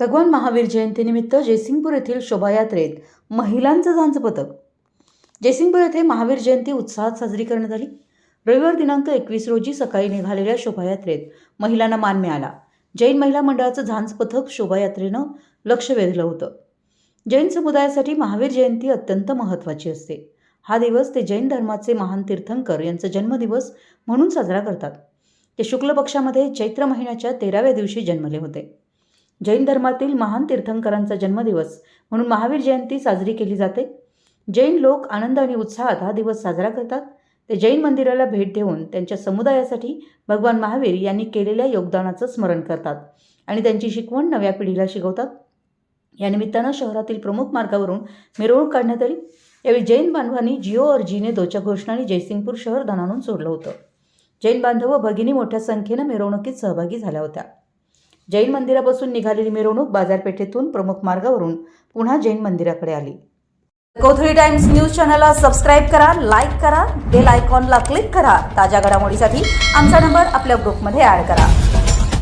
भगवान महावीर जयंतीनिमित्त जयसिंगपूर येथील शोभायात्रेत महिलांचं झांज पथक. जयसिंगपूर येथे महावीर जयंती उत्साहात साजरी करण्यात आली. रविवार दिनांक एकवीस रोजी सकाळी निघालेल्या शोभायात्रेत महिलांना मान मिळाला. जैन महिला मंडळाचं झांज पथक शोभायात्रेनं लक्ष वेधलं होतं. जैन समुदायासाठी महावीर जयंती अत्यंत महत्त्वाची असते. हा दिवस ते जैन धर्माचे महान तीर्थंकर यांचा जन्मदिवस म्हणून साजरा करतात. ते शुक्ल पक्षामध्ये चैत्र महिन्याच्या तेराव्या दिवशी जन्मले होते. जैन धर्मातील महान तीर्थंकरांचा जन्मदिवस म्हणून महावीर जयंती साजरी केली जाते. जैन लोक आनंद आणि उत्साहात हा दिवस साजरा करतात. ते जैन मंदिराला भेट देऊन त्यांच्या समुदायासाठी भगवान महावीर यांनी केलेल्या योगदानाचं स्मरण करतात आणि त्यांची शिकवण नव्या पिढीला शिकवतात. या निमित्तानं शहरातील प्रमुख मार्गावरून मिरवणूक काढण्यात आली. यावेळी जैन बांधवांनी जिओ अर्जीने दोच्या घोषणाने जयसिंगपूर शहर धनानून सोडलं होतं. जैन बांधव भगिनी मोठ्या संख्येनं मिरवणुकीत सहभागी झाल्या होत्या. जैन मंदिरापासून निघालेली मिरवणूक बाजारपेठेतून प्रमुख मार्गावरून पुन्हा जैन मंदिराकडे आली. कोथळी टाइम्स न्यूज चॅनलला सबस्क्राईब करा लाईक करा बेल आयकॉनला क्लिक करा. ताज्या घडामोडीसाठी आमचा नंबर आपल्या ग्रुपमध्ये ॲड करा.